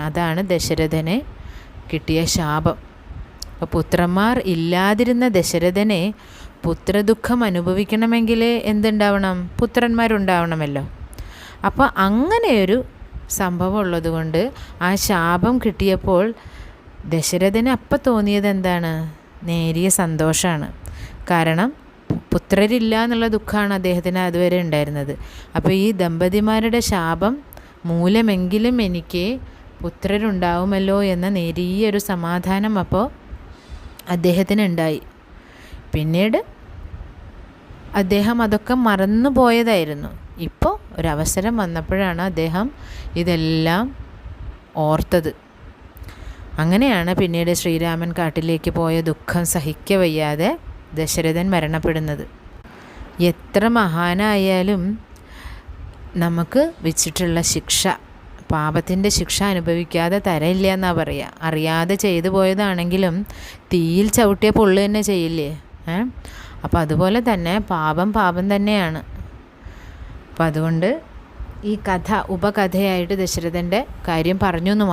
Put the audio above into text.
അതാണ് ദശരഥന് കിട്ടിയ ശാപം. അപ്പോൾ പുത്രന്മാർ ഇല്ലാതിരുന്ന ദശരഥനെ പുത്രദുഃഖം അനുഭവിക്കണമെങ്കിൽ എന്തുണ്ടാവണം? പുത്രന്മാരുണ്ടാവണമല്ലോ. അപ്പോൾ അങ്ങനെയൊരു സംഭവം ഉള്ളതുകൊണ്ട് ആ ശാപം കിട്ടിയപ്പോൾ ദശരഥന് അപ്പം തോന്നിയത് എന്താണ്? നേരിയ സന്തോഷമാണ് കാരണം പുത്രരില്ല എന്നുള്ള ദുഃഖമാണ് അദ്ദേഹത്തിന് അതുവരെ ഉണ്ടായിരുന്നത്. അപ്പോൾ ഈ ദമ്പതിമാരുടെ ശാപം മൂലമെങ്കിലും എനിക്ക് പുത്രരുണ്ടാവുമല്ലോ എന്ന നേരിയൊരു സമാധാനം അപ്പോൾ അദ്ദേഹത്തിന് ഉണ്ടായി. പിന്നീട് അദ്ദേഹം അതൊക്കെ മറന്നു പോയതായിരുന്നു. ഇപ്പോൾ ഒരവസരം വന്നപ്പോഴാണ് അദ്ദേഹം ഇതെല്ലാം ഓർത്തത്. അങ്ങനെയാണ് പിന്നീട് ശ്രീരാമൻ കാട്ടിലേക്ക് പോയ ദുഃഖം സഹിക്ക വയ്യാതെ ദശരഥൻ മരണപ്പെടുന്നത്. എത്ര മഹാനായാലും നമുക്ക് വെച്ചിട്ടുള്ള ശിക്ഷ പാപത്തിന്റെ ശിക്ഷ അനുഭവിക്കാതെ തരയില്ല എന്നാ പറയുക അറിയാതെ ചെയ്തു പോയതാണെങ്കിലും തീയിൽ ചവിട്ടിയ പൊള്ളു തന്നെ ചെയ്യില്ലേ? ഏ? അപ്പോൾ അതുപോലെ തന്നെ പാപം പാപം തന്നെയാണ്. അപ്പം അതുകൊണ്ട് ഈ കഥ ഉപകഥയായിട്ട് ദശരഥന്റെ കാര്യം പറഞ്ഞു എന്ന്